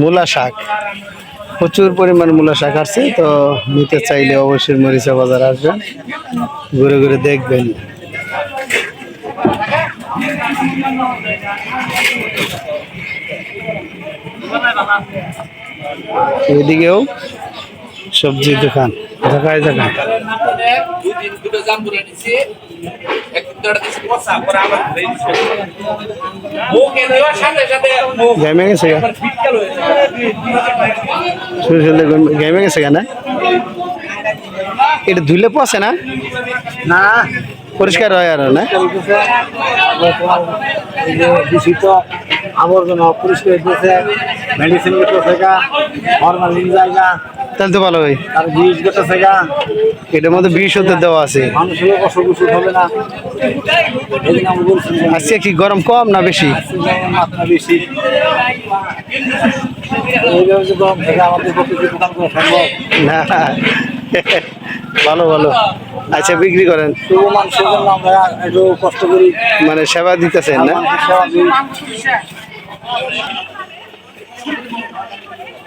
মূলা শাক। প্রচুর পরিমাণ মূলা শাক আসছে, তো নিতে চাইলে অবশ্যই মরিচা বাজার আসবেন, ঘুরে ঘুরে দেখবেন। এদিকেও সবজির দোকান। ঢাকায় দোকান গেছে গেছে এটা ধুলে পচে না? না। পরিষ্কার হয় আর না? দূষিত আবর্জনা পরিষ্কার দিতেছে মেডিসিন ফরমালিন জায়গা। তাহলে তো ভালো হয় আর বীজ করতেছে গা এটার মধ্যে বিষ হতে দেওয়া আছে। মানুষের অসুখ বিসুখ হবে না। আজকে কি গরম কম না বেশি? মাত্রা বেশি। গরম থেকে আমাদের পক্ষে দোকান করা সম্ভব। না ভালো ভালো। আচ্ছা বিক্রি করেন। তবু আমরা একটু কষ্ট করি। মানে সেবা দিতেছেন না? সেবা দিই।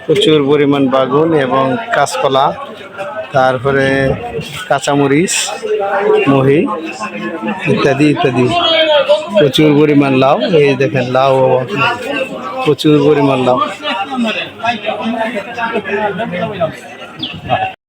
প্রচুর পরিমাণ বাগুন এবং কাঁচকলা, তারপরে কাঁচামরিচ মহি ইত্যাদি ইত্যাদি। প্রচুর পরিমাণ লাউ, এই দেখেন লাউ প্রচুর পরিমাণ লাউ।